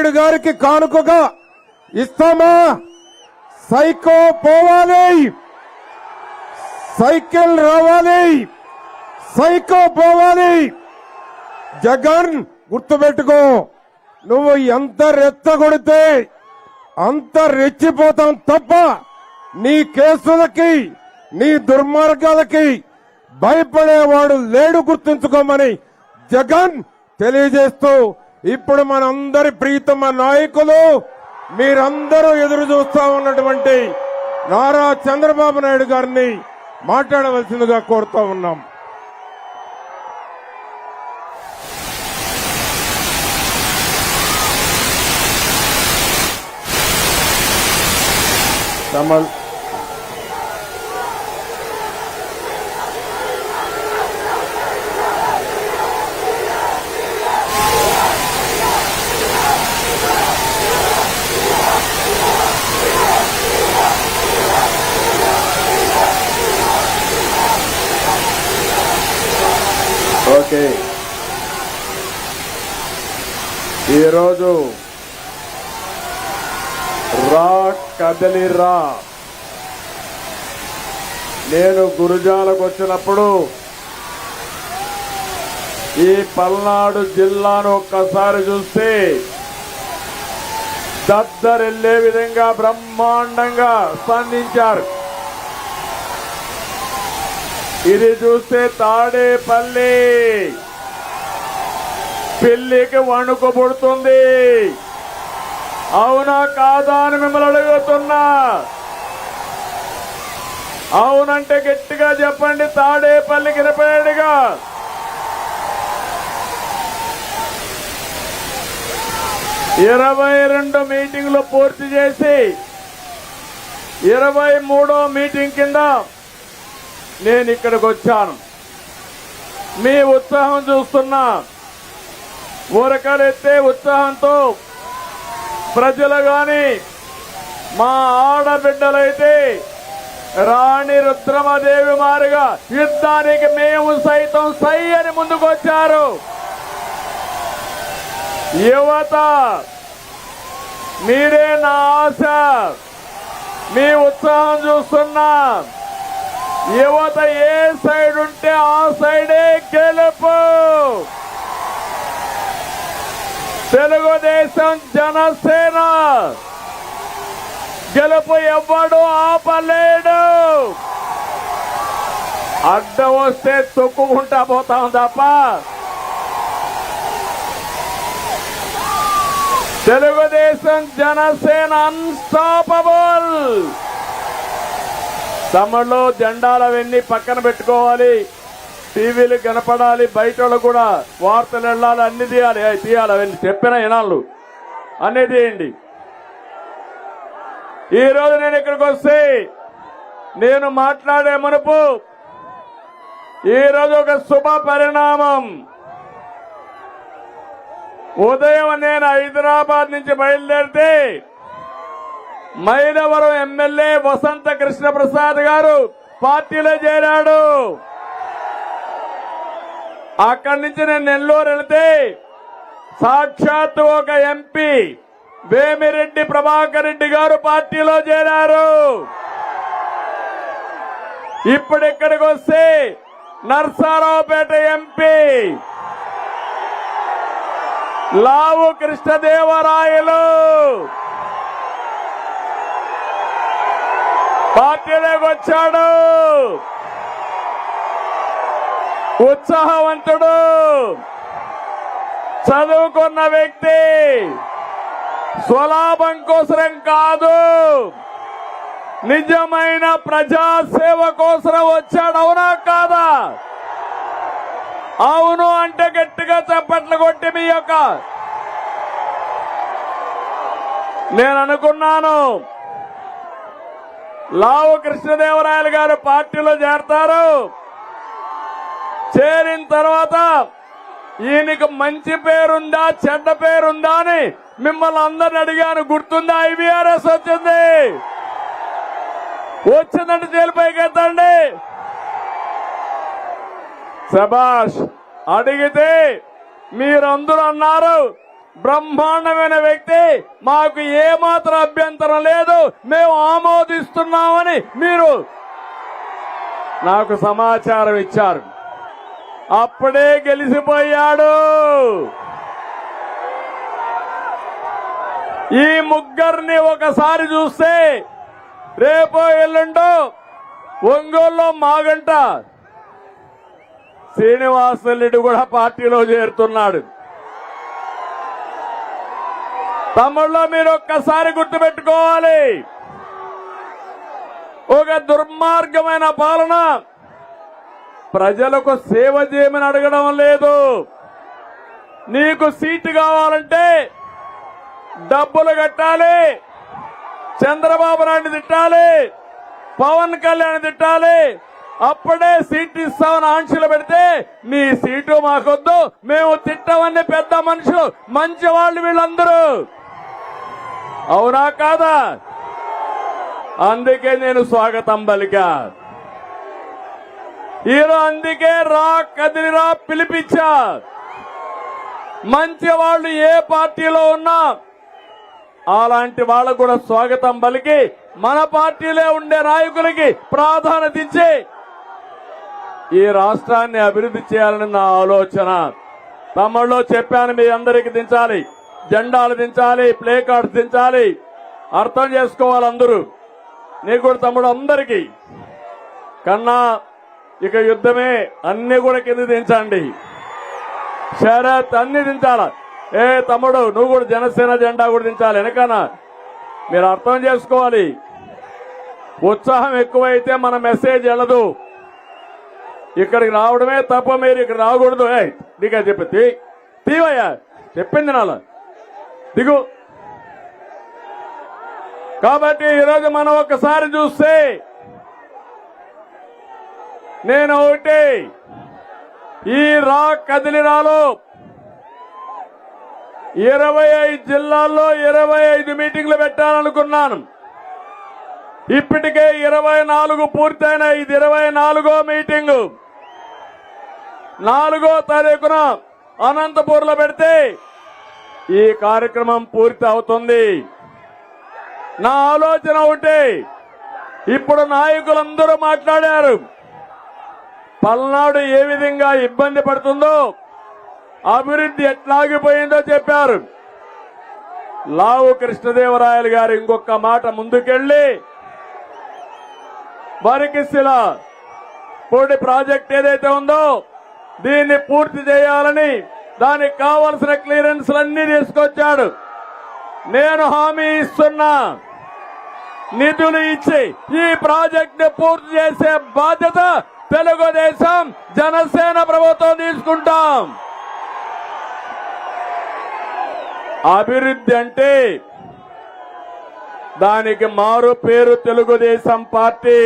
నాయుడు గారికి కానుకగా ఇస్తామా? సైకో పోవాలి. సైకిల్ రావాలి. సైకో పోవాలి. జగన్ గుర్తుపెట్టుకో నువ్వు ఎంత రెచ్చగొడితే అంత రెచ్చిపోతాం తప్ప నీ కేసులకి నీ దుర్మార్గాలకి భయపడేవాడు లేడు గుర్తుంచుకోమని జగన్ తెలియజేస్తూ ఇప్పుడు మనందరి ప్రీతమ నాయకులు మీరందరూ ఎదురు చూస్తా ఉన్నటువంటి నారా చంద్రబాబు నాయుడు గారిని మాట్లాడవలసిందిగా కోరుతా ఉన్నాం. తమ ఓకే. ఈరోజు రా కదలి రా. నేను గురుజాలకు వచ్చినప్పుడు ఈ పల్నాడు జిల్లాను ఒక్కసారి చూస్తే దద్దరెళ్ళే విధంగా బ్రహ్మాండంగా స్పందించారు. ఇది చూస్తే తాడేపల్లి పిల్లికి వణుకు అవునా కాదా అని మిమ్మల్ని అడుగుతున్నా. అవునంటే గట్టిగా చెప్పండి తాడేపల్లి గిరపేడుగా ఇరవై రెండు మీటింగ్లు పూర్తి చేసి ఇరవై మూడో మీటింగ్ కింద నేను ఇక్కడికి వచ్చాను. మీ ఉత్సాహం చూస్తున్నా. ఊరకలెత్తే ఉత్సాహంతో ప్రజలు గాని మా ఆడబిడ్డలైతే రాణి రుద్రమదేవి మారిగా యుద్ధానికి మేము సైతం సై అని ముందుకొచ్చారు యువత మీరే నా ఆశ. మీ ఉత్సాహం చూస్తున్నా. యువత ఏ సైడ్ ఉంటే ఆ సైడే గెలుపు. తెలుగుదేశం జనసేన గెలుపు ఎవ్వడు ఆపలేడు. అడ్డం వస్తే తొక్కుకుంటా పోతాం తప్ప. తెలుగుదేశం జనసేన అన్స్టాపబుల్ తమలో జెండాలు అవన్నీ పక్కన పెట్టుకోవాలి. టీవీలు కనపడాలి బయట వాళ్ళు కూడా వార్తలు వెళ్ళాలి అన్ని తీయాలి. అవి తీయాలి అవన్నీ. చెప్పిన ఇనాళ్ళు అన్నీ తీయండి. ఈ రోజు నేను ఇక్కడికి వస్తే నేను మాట్లాడే మునుపు ఈరోజు ఒక శుభ పరిణామం. ఉదయం నేను హైదరాబాద్ నుంచి బయలుదేరితే మైనవరం ఎమ్మెల్యే వసంత కృష్ణ ప్రసాద్ గారు పార్టీలో చేరాడు. అక్కడి నుంచి నేను నెల్లూరు వెళితే సాక్షాత్ ఒక ఎంపీ వేమిరెడ్డి ప్రభాకర్ రెడ్డి గారు పార్టీలో చేరారు. ఇప్పుడు ఇక్కడికి వస్తే నర్సారావుపేట ఎంపీ లావు కృష్ణదేవరాయలు. పార్టీలోకి వచ్చాడు. ఉత్సాహవంతుడు. చదువుకున్న వ్యక్తి. స్వలాభం కోసరం కాదు. నిజమైన ప్రజాసేవ కోసరం వచ్చాడు. అవునా కాదా? అవును అంటే గట్టిగా చప్పట్లు కొట్టి మీ యొక్క నేను అనుకున్నాను. లావు కృష్ణదేవరాయలు గారు పార్టీలో చేరతారు. చేరిన తర్వాత ఈయనకు మంచి పేరుందా చెడ్డ పేరుందా అని మిమ్మల్ని అందరిని అడిగాను. గుర్తుందా? ఐబీఆర్ఎస్ వచ్చింది. వచ్చిందంటే జైలుపైకి ఎత్తండి సబాష్ అడిగితే మీరందరూ అన్నారు బ్రహ్మాండమైన వ్యక్తి. మాకు ఏమాత్రం అభ్యంతరం లేదు. మేము ఆమోదిస్తున్నామని మీరు నాకు సమాచారం ఇచ్చారు. అప్పుడే గెలిచిపోయాడు. ఈ ముగ్గురిని ఒకసారి చూస్తే రేపో ఎల్లుండో ఒంగోలులో మాగంట. శ్రీనివాసరెడ్డి కూడా పార్టీలో చేరుతున్నాడు. తమ్ముళ్ళు మీరు ఒక్కసారి గుర్తుపెట్టుకోవాలి. ఒక దుర్మార్గమైన పాలన. ప్రజలకు సేవ చేయమని అడగడం లేదు. నీకు సీటు కావాలంటే డబ్బులు కట్టాలి. చంద్రబాబు నాయుడు తిట్టాలి. పవన్ కళ్యాణ్ తిట్టాలి. అప్పుడే సీట్ ఇస్తామని ఆంక్షలు పెడితే మీ సీటు మాకొద్దు మేము తిట్టమని పెద్ద మనుషులు మంచి వాళ్ళు వీళ్ళందరూ. అవునా కాదా? అందుకే నేను స్వాగతం పలికా. ఈరో అందుకే రా కదిలిరా పిలిపించా. మంచి వాళ్ళు ఏ పార్టీలో ఉన్నా అలాంటి వాళ్ళకు కూడా స్వాగతం పలికి మన పార్టీలో ఉండే నాయకులకి ప్రాధాన్యత ఇచ్చి ఈ రాష్ట్రాన్ని అభివృద్ధి చేయాలని నా ఆలోచన. తమ్ముళ్ళు చెప్పాను మీ అందరికి దించాలి. జెండాలు దించాలి ప్లే కార్డ్స్ దించాలి. అర్థం చేసుకోవాలి అందరూ. నీకు కూడా తమ్ముడు అందరికీ. కన్నా ఇక యుద్ధమే అన్ని కూడా కింద దించండి. శరత్ అన్ని దించాల? ఏ తమ్ముడు నువ్వు కూడా జనసేన జెండా కూడా దించాలి వెనకన. మీరు అర్థం చేసుకోవాలి. ఉత్సాహం ఎక్కువైతే మన మెసేజ్ వెళ్ళదు. ఇక్కడికి రావడమే తప్ప మీరు ఇక్కడ రాకూడదు. ఏ చెప్పి తీ తీవయ్యా. చెప్పింది నాల. దిగు. కాబట్టి ఈరోజు మనం ఒక్కసారి చూస్తే నేను ఒకటి ఈ రా కదిలిరాలో ఇరవై ఐదు జిల్లాల్లో ఇరవై ఐదు మీటింగ్లు పెట్టాలనుకున్నాను. ఇప్పటికే ఇరవై నాలుగు పూర్తయిన ఇది ఇరవై నాలుగో మీటింగ్. నాలుగో తారీఖున అనంతపూర్లో పెడితే ఈ కార్యక్రమం పూర్తి అవుతుంది. నా ఆలోచన ఒకటి ఇప్పుడు నాయకులందరూ మాట్లాడారు. పల్నాడు ఏ విధంగా ఇబ్బంది పడుతుందో అభివృద్ధి ఎట్లాగిపోయిందో చెప్పారు. లావు కృష్ణదేవరాయలు గారు ఇంకొక మాట ముందుకెళ్ళి వరికిశిల పూడి ప్రాజెక్ట్ ఏదైతే ఉందో దీన్ని పూర్తి చేయాలని దానికి కావలసిన క్లియరెన్స్లన్నీ తీసుకొచ్చాడు. నేను హామీ ఇస్తున్నా. నిధులు ఇచ్చి ఈ ప్రాజెక్ట్ని పూర్తి చేసే బాధ్యత తెలుగుదేశం జనసేన ప్రభుత్వం తీసుకుంటాం. అభివృద్ధి అంటే దానికి మారు పేరు తెలుగుదేశం పార్టీ.